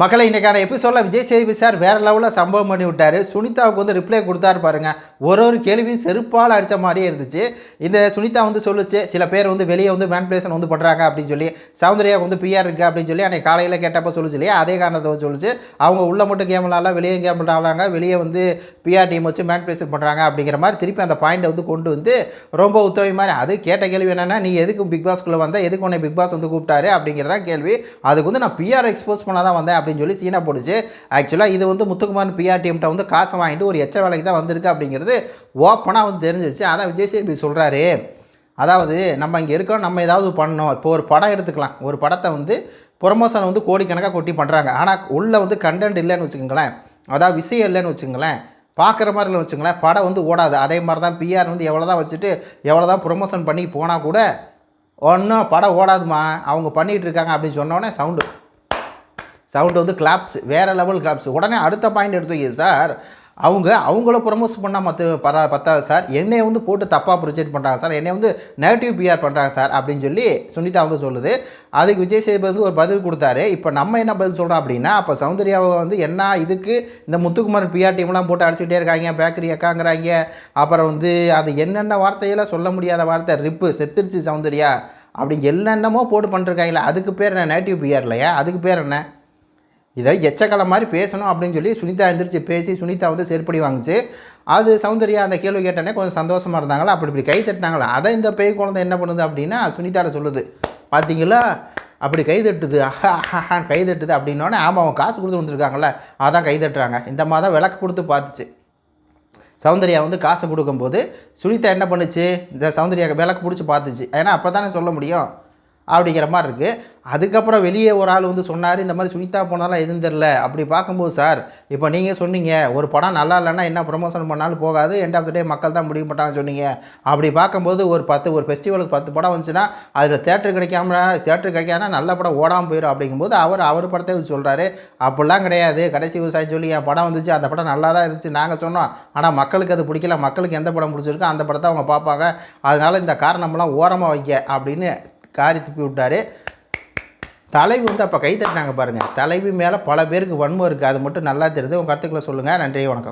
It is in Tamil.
மக்களை இன்றைக்கான எபிசோடில் விஜய் சேதுபதி சார் வேறு லெவலில் சம்பவம் பண்ணி விட்டார். சுனிதாவுக்கு வந்து ரிப்ளை கொடுத்தாரு பாருங்கள் ஒரு ஒரு கேள்வியும் செருப்பால் அடித்த மாதிரியே இருந்துச்சு. இந்த சுனிதா வந்து சொல்லுச்சு சில பேர் வந்து வெளியே வந்து மேன்புலேஷன் வந்து பண்ணுறாங்க அப்படின்னு சொல்லி. சௌந்தர்யா வந்து பிஆர் இருக்குது அப்படின்னு சொல்லி அன்றைக்கி காலையில் கேட்டப்போ சொல்லிச்சு இல்லையா? அதே காரணத்தை சொல்லிச்சு. அவங்க உள்ள மட்டும் கேம் விளாட்லாம் வெளியே கேம் விளாட்றாங்க வெளியே வந்து பிஆர் டீம் வச்சு மேன்புலேஷன் பண்ணுறாங்க அப்படிங்கிற மாதிரி திருப்பி அந்த பாயிண்ட்டை வந்து கொண்டு வந்து ரொம்ப உத்தவி மாதிரி அது கேட்ட கேள்வி என்னென்னா நீ எதுக்கு பிக் பாஸ்க்குள்ளே வந்த? எதுக்கு உன்னை பிக் பாஸ் வந்து கூப்பிட்டாரு அப்படிங்கிறதான் கேள்வி. அதுக்கு வந்து நான் பிஆர் எக்ஸ்போஸ் பண்ண தான் வந்தேன் அப்படின்னு சொல்லி சீனா போட்டுச்சு ஆக்சுவலாக இது வந்து முத்துக்குமார் பிஆர்டிஎம்கிட்ட வந்து காசை வாங்கிட்டு ஒரு எச்ச வேலைக்கு தான் வந்திருக்கு அப்படிங்கிறது ஓப்பனாக வந்து தெரிஞ்சிச்சு அதான் விஜய் சேபி சொல்கிறாரு அதாவது நம்ம இங்கே இருக்கோம் நம்ம ஏதாவது பண்ணணும். இப்போ ஒரு படம் எடுத்துக்கலாம். ஒரு படத்தை வந்து ப்ரொமோஷன் வந்து கோடிக்கணக்காக கொட்டி பண்ணுறாங்க ஆனால் உள்ளே வந்து கண்டென்ட் இல்லைன்னு வச்சுக்கோங்களேன். அதாவது விஷயம் இல்லைன்னு வச்சுக்கோங்களேன். பார்க்குற மாதிரி இல்லை வச்சுங்களேன் படம் வந்து ஓடாது. அதே மாதிரி தான் பிஆர் வந்து எவ்வளோ தான் வச்சுட்டு எவ்வளோ தான் ப்ரொமோஷன் பண்ணி போனால் கூட ஒன்றும் படம் ஓடாதுமா அவங்க பண்ணிகிட்டு இருக்காங்க அப்படின்னு சொன்னோடனே சவுண்டு சவுண்டு வந்து கிளாப்ஸ் வேறு லெவல் கிளாப்ஸ் உடனே அடுத்த பாயிண்ட் எடுத்து சார் அவங்க அவங்கள ப்ரொமோஸ் பண்ணால் மற்ற பரா பத்தாது சார் என்னை வந்து போட்டு தப்பாக ப்ரொஜெக்ட் பண்ணுறாங்க சார் என்னை வந்து நெகட்டிவ் பிஆர் பண்ணுறாங்க சார் அப்படின்னு சொல்லி சுனிதா வந்து சொல்லுது. அதுக்கு விஜய் சேதுபதி வந்து ஒரு பதில் கொடுத்தாரு. இப்போ நம்ம என்ன பதில் சொல்கிறோம் அப்படின்னா அப்போ சௌந்தர்யாவை வந்து என்ன இதுக்கு இந்த முத்துக்குமார் பிஆர் டீம்லாம் போட்டு அடிச்சுக்கிட்டே இருக்காங்க பேக்கரி அக்காங்கிறாங்க. அப்புறம் வந்து அது என்னென்ன வார்த்தையெல்லாம் சொல்ல முடியாத வார்த்தை? ரிப்பு செத்துருச்சு சௌந்தர்யா. அப்படி என்னென்னமோ போட்டு பண்ணிருக்காங்களே அதுக்கு பேர் என்ன? நெகட்டிவ் பிஆர் இல்லையா? அதுக்கு பேர் என்ன? இதை எச்சக்கலை மாதிரி பேசணும் அப்படின்னு சொல்லி சுனிதா எந்திரிச்சு பேசி சுனிதா வந்து செருப்படி வாங்கிச்சு. அது சௌந்தர்யா அந்த கேள்வி கேட்டோன்னே கொஞ்சம் சந்தோஷமாக இருந்தாங்களா? அப்படி இப்படி கை தட்டினாங்களா? அதை இந்த பேய் குழந்தை என்ன பண்ணுது அப்படின்னா சுனிதாட சொல்லுது. பார்த்தீங்களா அப்படி கை தட்டுது. அஹா கை தட்டுது அப்படின்னோடனே ஆமாம் அவன் காசு கொடுத்து வந்திருக்காங்கல்ல அதான் கை தட்டுறாங்க. இந்த மாதிரி தான் விளக்கு கொடுத்து பார்த்துச்சு. சௌந்தர்யா வந்து காசு கொடுக்கும்போது சுனிதா என்ன பண்ணுச்சு? இந்த சௌந்தர்யா விளக்கு பிடிச்சி பார்த்துச்சு. ஏன்னா அப்போ தானே சொல்ல முடியும். அப்படிங்கிற மாதிரி இருக்குது அதுக்கப்புறம் வெளியே ஒரு ஆள் வந்து சொன்னார் இந்த மாதிரி சுனிதா போனாலும் எதுவும் தெரில அப்படி பார்க்கும்போது சார் இப்போ நீங்கள் சொன்னீங்க ஒரு படம் நல்லா இல்லைன்னா என்ன ப்ரொமோஷன் பண்ணாலும் போகாது எண்ட் ஆஃப் த டே மக்கள் தான் முடிவு பண்ணாங்க சொன்னீங்க. அப்படி பார்க்கும்போது ஒரு பத்து ஒரு ஃபெஸ்டிவலுக்கு பத்து படம் வந்துச்சுன்னா அதில் தேட்டர் கிடைக்காம தேட்டர் கிடைக்காதுன்னா நல்ல படம் ஓடாமல் போயிடும் அப்படிங்கும்போது அவர் அவர் படத்தை வச்சு சொல்கிறாரு அப்படிலாம் கிடையாது. கடைசி விவசாயம் சொல்லி என் படம் வந்துச்சு. அந்த படம் நல்லா தான் இருந்துச்சு. நாங்கள் சொன்னோம். ஆனால் மக்களுக்கு அது பிடிக்கல. மக்களுக்கு எந்த படம் பிடிச்சிருக்கோ அந்த படத்தை அவங்க பார்ப்பாங்க. அதனால் இந்த காரணமெல்லாம் ஓரமாக வைக்க அப்படின்னு காரி துப்பி விட்டார். தலைவி வந்து அப்போ கை தட்டினாங்க பாருங்கள் தலைவி மேலே பல பேருக்கு வன்மம் இருக்குது அது மட்டும் நல்லா தெரியுது. உங்கள் கருத்துக்களை சொல்லுங்கள் நன்றி வணக்கம்.